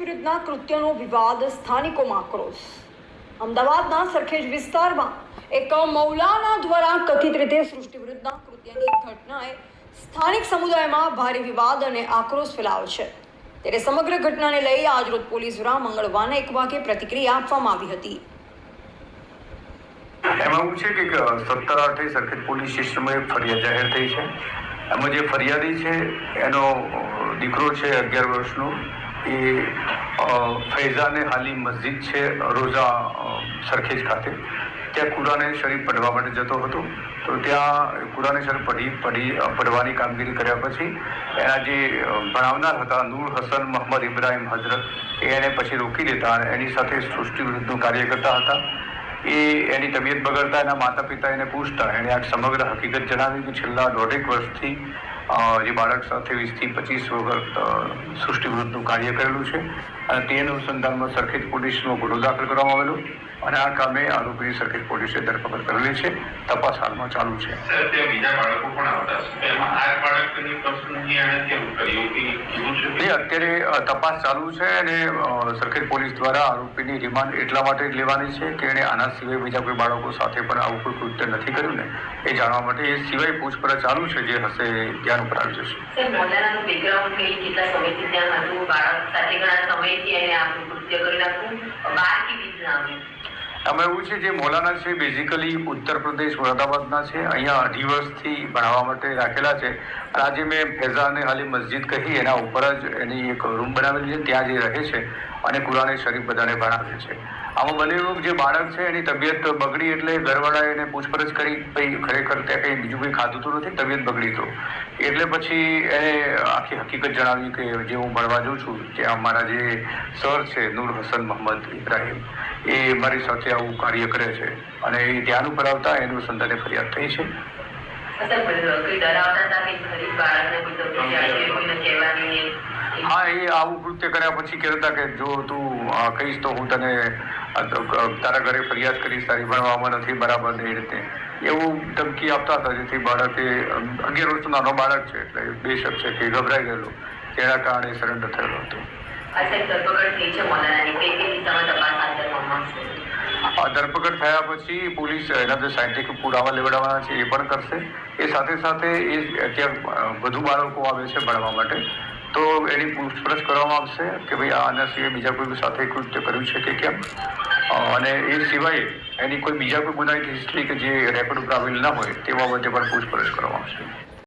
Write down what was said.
વિરુદ્ધના કૃત્યનો વિવાદ સ્થાનિકોમાં આક્રોશ. અમદાવાદના સરખેજ વિસ્તારમાં એક મૌલાના દ્વારા કથિત રીતે સૃષ્ટિ વિરુદ્ધના કૃત્યની ઘટનાએ સ્થાનિક સમુદાયમાં ભારે વિવાદ અને આક્રોશ ફેલાવ્યો છે. ત્યારે સમગ્ર ઘટનાને લઈ આજરોજ પોલીસ દ્વારા મંગળવારના એક વાગે પ્રતિક્રિયા આપવામાં આવી હતી. એમાં એવું છે કે સત્તર આઠે સરખેજ પોલીસ સ્ટેશનમાં ફરિયાદ જાહેર થઈ છે. એમાં જે ફરિયાદી છે, એનો દીકરો છે અગિયાર વર્ષનો. એ ફૈઝાને હાલી મસ્જિદ છે રોઝા સરખેજ ખાતે. ત્યાં કુરાને શરીફ પઢવા માટે જતો હતો. તો ત્યાં કુરાને શરીફ પઢી પઢી પડવાની કામગીરી કર્યા પછી એના જે ભણાવનાર હતા નૂર હસન મોહમ્મદ ઇબ્રાહિમ હઝરત એને પછી રોકી અને એની સાથે સૃષ્ટિ વિરુદ્ધનું કાર્ય કરતા હતા. એ એની તબિયત બગડતા એના માતા પિતા એને પૂછતા. એણે આ સમગ્ર હકીકત જણાવી કે છેલ્લા દોઢેક વર્ષથી જે બાળક સાથે વીસથી પચીસ વખત સૃષ્ટિવૃત્તનું કાર્ય કરેલું છે અને તે અનુસંધાનમાં સરખેજ પોલીસનો ગુનો દાખલ કરવામાં આવેલો અને આ કામે આરોપીની સરખેજ પોલીસે ધરપકડ કરેલી છે તપાસ હાલમાં ચાલુ છે. ત્યાં અત્યારે તપાસ ચાલુ છે અને સરખેજ પોલીસ દ્વારા આરોપીની રિમાન્ડ એટલા માટે લેવાની છે કે એણે આના સિવાય બીજા કોઈ બાળકો સાથે પણ આવું કોઈ કૃત્ય નથી કર્યું ને. એ જાણવા માટે એ સિવાય પૂછપરછ ચાલુ છે જે હશે એ ધ્યાન ઉપર આવી જશે સર મોલાનાનું બેકગ્રાઉન્ડ કઈ કેટલા સમયથી ત્યાં હતું, બાળક સાથે ઘણા સમયથી એને આપણું કૃત્ય કરી નાખ્યું બહાર કેવી રીતના આવ્યું આમાં એવું છે જે મૌલાના છે બેઝિકલી ઉત્તર પ્રદેશ, મુરાદાબાદના છે. અહીંયા અઢી વર્ષથી ભણાવવા માટે રાખેલા છે. અને આજે મેં ફેઝાને હાલી મસ્જિદ કહી, એના ઉપર જ એની એક રૂમ બનાવેલી છે, ત્યાં જે રહે છે અને કુરાને શરીફ બધાને ભણાવે છે. આમાં બને જે બાળક છે, એની તબિયત બગડી એટલે ઘરવાળાએ એને પૂછપરછ કરી, ભાઈ, ખરેખર ત્યાં કંઈ બીજું કંઈ ખાધું તો નથી? તબિયત બગડી તો. એટલે પછી એને આખી હકીકત જણાવી કે જે હું ભણવા જાઉં છું, ત્યાં મારા જે સર છે, નૂર હસન મોહમ્મદ ઇબ્રાહિમ, એ મારી સાથે આવું કાર્ય કરે છે. અને એ ધ્યાન ઉપર આવતા એનું સંતાને ફરિયાદ થઈ છે. હા એ આવું કૃત્ય કર્યા પછી કહેતા કે જો તું કહીશ તો હું તને તારા ઘરે ફરિયાદ કરીશ તારી ભણવામાં નથી બરાબર એ રીતે. એવું ધમકી આપતા હતા જેથી બાળકે અગિયાર વર્ષનું નાનો બાળક છે એટલે બેશક છે કે ગભરાઈ ગયેલો. તેના કારણે સરેન્ડર થયેલો હતો. ધરપકડ થયા પછી પોલીસ એના જે સાયન્ટિફિક પુરાવા લેવડાવવાના છે એ પણ કરશે. એ સાથે સાથે એ ત્યાં વધુ બાળકો આવે છે ભણવા માટે. તો એની પૂછપરછ કરવામાં આવશે કે ભાઈ આના સિવાય બીજા કોઈ સાથે કૃત્ય કર્યું છે કે કેમ? અને એ સિવાય એની કોઈ બીજા કોઈ ગુનાહિત હિસ્ટ્રી કે જે રેકોર્ડ ઉપર આવેલ ના હોય તે બાબતે પણ પૂછપરછ કરવામાં આવશે.